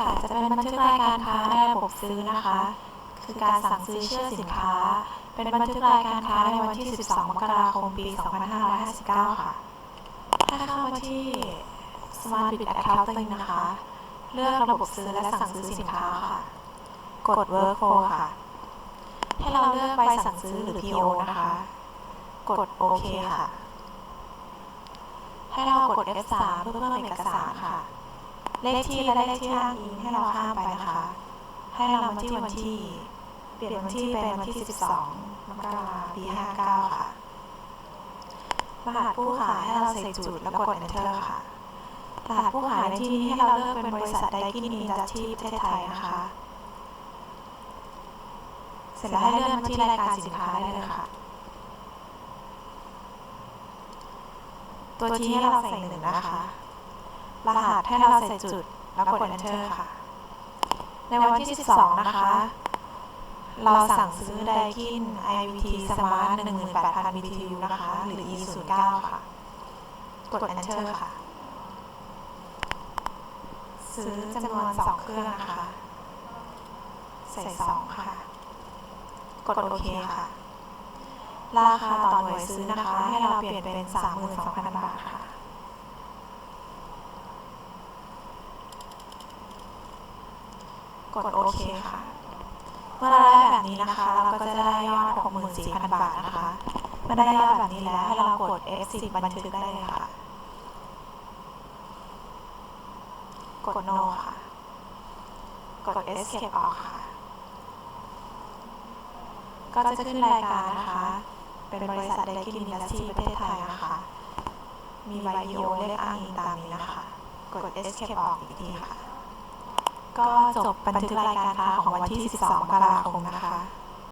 ค่ะ จะเป็นบันทึกรายการค้าในระบบซื้อนะคะ คือการสั่งซื้อเชื่อสินค้า เป็นบันทึกรายการค้าในวันที่ 12 มกราคม ปี 2559 ค่ะ ถ้าเข้ามาที่ Smart Bit Accounting นะคะ เลือกระบบซื้อและสั่งซื้อสินค้าค่ะ กด Workflow ค่ะ ให้เราเลือกใบสั่งซื้อหรือ PO นะคะ กดโอเคค่ะ ให้เรากด F3 เพื่อเพิ่มเอกสารค่ะ เลขที่และเลขที่อ้างอิงให้เราข้ามไปนะคะ ให้เรามาที่วันที่ เปลี่ยนวันที่เป็นวันที่ 12มกราคมปี59 ค่ะ รหัสผู้ขายให้เราใส่จุดแล้วกด Enter ค่ะรหัสผู้ขายในที่นี้ให้เราเลือกเป็นบริษัทไดกินอินดัสที่ประเทศไทยนะคะ เสร็จแล้วให้เลื่อนมาที่รายการสินค้าได้เลยค่ะตัวที่ให้เราใส่หนึ่งนะคะ รหัสให้เราใส่จุด แล้วกด enter ค่ะ ในวันที่ 12 นะคะ เราสั่งซื้อไดกิน IVT Smart 18,000 BTU นะคะ หรือ E09 ค่ะ กด enter ค่ะ ซื้อจำนวน 2 เครื่องนะคะ ใส่ 2 ค่ะ กดโอเคค่ะ ราคาต่อหน่วยซื้อนะคะ ให้เราเปลี่ยนเป็น 32,000 บาทค่ะ กดโอเคค่ะ เมื่อเราได้แบบนี้นะคะ เราก็จะได้ยอด 64,000 บาทนะคะเมื่อได้ยอดแบบนี้แล้วให้เรากด F10 บันทึกได้เลยค่ะ กด No ค่ะ กด Escape ออกค่ะ ก็จะขึ้นรายการนะคะ เป็นบริษัทเดกินอินดัสที่ประเทศไทยนะคะ มีใบ EO เลขอ้างอิงตามนี้นะคะ กด Escape ออกอีกทีค่ะ ก็จบบันทึกรายการค้าของวันที่ 12มกราคมนะคะ